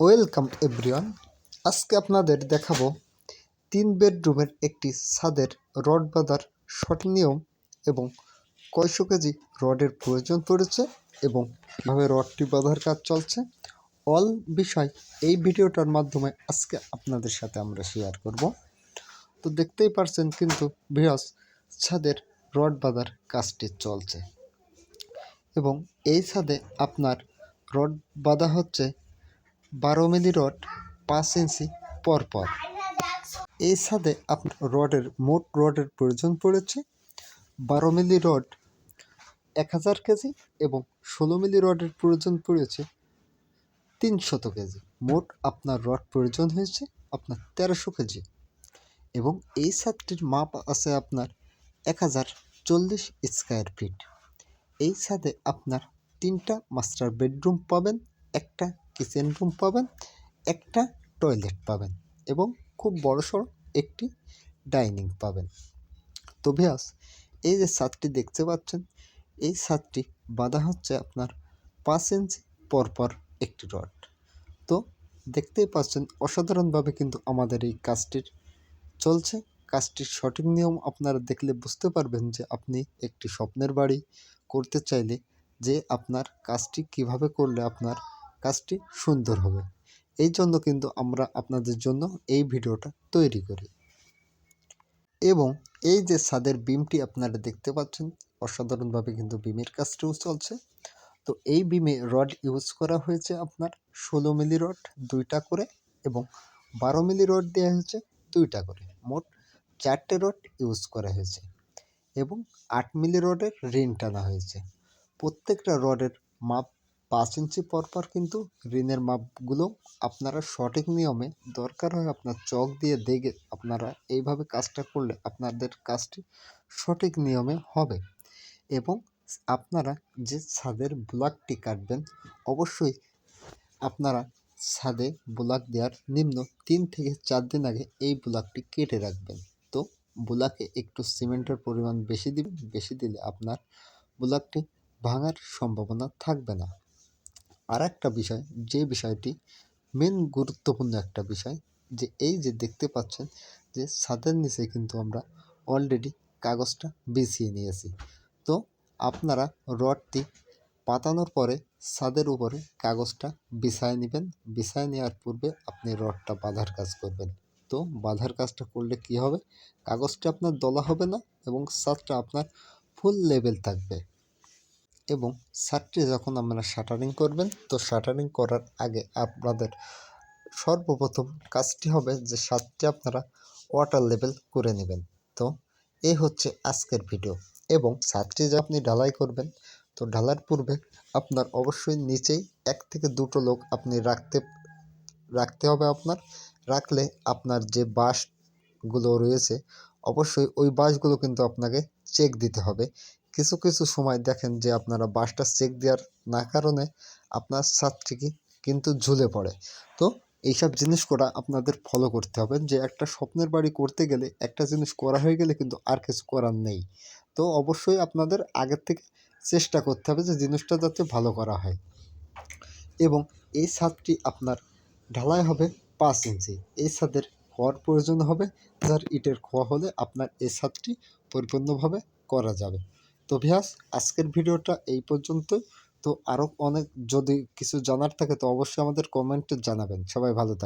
Welcome everyone. আজকে আপনাদের দেখাবো তিন বেডরুমের একটি ছাদের রড বাঁধার সঠিক নিয়ম এবং কয়শো কেজি রডের প্রয়োজন পড়েছে এবং কীভাবে রডটি বাঁধার কাজ চলছে। অল বিষয় এই ভিডিওটার মাধ্যমে আজকে আপনাদের সাথে আমরা শেয়ার করব। তো দেখতেই পারছেন কিন্তু বৃহস ছাদের রড বাঁধার কাজটি চলছে। এবং এই ছাদে আপনার রড বাঁধা হচ্ছে বারো মিলি রড, পাঁচ ইঞ্চি পরপর পর। এই ছাদে আপনার রডের মোট রডের প্রয়োজন পড়েছে বারো মিলি রড, এক হাজার কেজি এবং ষোলো মিলি রডের প্রয়োজন পড়েছে তিনশত কেজি। মোট আপনার রড প্রয়োজন হয়েছে আপনার তেরোশো কেজি এবং এই ছাদটির মাপ আছে আপনার এক হাজার চল্লিশ স্কোয়ার ফিট। এই ছাদে আপনার তিনটা মাস্টার বেডরুম পাবেন, একটা কিচেন রুম পাবেন, একটা টয়লেট পাবেন এবং খুব বড়সড় একটি ডাইনিং পাবেন। তো ভিয়াস এই যে ছাদটি দেখতে পাচ্ছেন, এই ছাদটি বাঁধা হচ্ছে আপনার পাঁচ ইঞ্চি পরপর একটি রড। তো দেখতেই পাচ্ছেন, অসাধারণভাবে কিন্তু আমাদের এই কাজটির চলছে। কাজটির সঠিক নিয়ম আপনারা দেখলে বুঝতে পারবেন যে আপনি একটি স্বপ্নের বাড়ি করতে চাইলে যে আপনার কাজটি কীভাবে করলে আপনার কাজটি সুন্দর হবে। এই জন্য কিন্তু আমরা আপনাদের জন্য এই ভিডিওটা তৈরি করি। এবং এই যে ছাদের বিমটি আপনারা দেখতে পাচ্ছেন, অসাধারণভাবে কিন্তু বিমের কাজটিও চলছে। তো এই বিমে রড ইউজ করা হয়েছে আপনার ষোলো মিলি রড দুইটা করে এবং বারো মিলি রড দেওয়া হয়েছে দুইটা করে। মোট চারটে রড ইউজ করা হয়েছে এবং আট মিলি রডের রিং টানা হয়েছে। প্রত্যেকটা রডের মাপ পাঁচ ইঞ্চি পরপর কিন্তু ঋণের মাপগুলো আপনারা সঠিক নিয়মে দরকার হয় আপনার চক দিয়ে দেখে আপনারা এইভাবে কাজটা করলে আপনাদের কাজটি সঠিক নিয়মে হবে। এবং আপনারা যে ছাদের ব্লকটি কাটবেন, অবশ্যই আপনারা ছাদে ব্লক দেওয়ার নিম্ন তিন থেকে চার দিন আগে এই ব্লকটি কেটে রাখবেন। তো ব্লকে একটু সিমেন্টের পরিমাণ বেশি দিবেন, বেশি দিলে আপনার ব্লকটি ভাঙার সম্ভাবনা থাকবে না। আর একটা বিষয়, যে বিষয়টি মেন গুরুত্বপূর্ণ একটা বিষয়, যে এই যে দেখতে পাচ্ছেন যে ছাদের নিচে কিন্তু আমরা অলরেডি কাগজটা বিছিয়ে নিয়েছি। তো আপনারা রডটি পাতানোর পরে ছাদের উপরে কাগজটা বিছায় নেবেন। বিছায় নেওয়ার পূর্বে আপনি রডটা বাঁধার কাজ করবেন। তো বাঁধার কাজটা করলে কি হবে? কাগজটা আপনার দলা হবে না এবং ছাদটা আপনার ফুল লেভেল থাকবে। এবং ছাদটি যখন আপনারা শাটারিং করবেন, তো শাটারিং করার আগে আপনাদের সর্বপ্রথম কাজটি হবে যে ছাদটি আপনারা ওয়াটার লেভেল করে নেবেন। তো এই হচ্ছে আজকের ভিডিও এবং ছাদটি যে আপনি ঢালাই করবেন, তো ঢালার পূর্বে আপনার অবশ্যই নিচেই এক থেকে দুটো লোক আপনি রাখতে রাখতে হবে আপনার। রাখলে আপনার যে বাঁশগুলো রয়েছে, অবশ্যই ওই বাঁশগুলো কিন্তু আপনাকে চেক দিতে হবে। কিছু কিছু সময় দেখেন যে আপনারা বাসটা চেক দেওয়ার না কারণে আপনার ছাদটি কিন্তু ঝুলে পড়ে। তো এইসব জিনিস করা আপনাদের ফলো করতে হবে যে একটা স্বপ্নের বাড়ি করতে গেলে একটা জিনিস করা হয়ে গেলে কিন্তু আর কিছু করার নেই। তো অবশ্যই আপনাদের আগের থেকে চেষ্টা করতে হবে যে জিনিসটা যাতে ভালো করা হয়। এবং এই ছাদটি আপনার ঢালাই হবে পাঁচ ইঞ্চি। এই ছাদের খোয়ার প্রয়োজন হবে, যার ইটের খোয়া হলে আপনার এই ছাদটি পরিপূর্ণভাবে করা যাবে। তো ভিয়াস আজকের ভিডিওটা এই পর্যন্ত। তো আরও অনেক যদি কিছু জানার থাকে, তো অবশ্যই আমাদের কমেন্টে জানাবেন। সবাই ভালো থাকবেন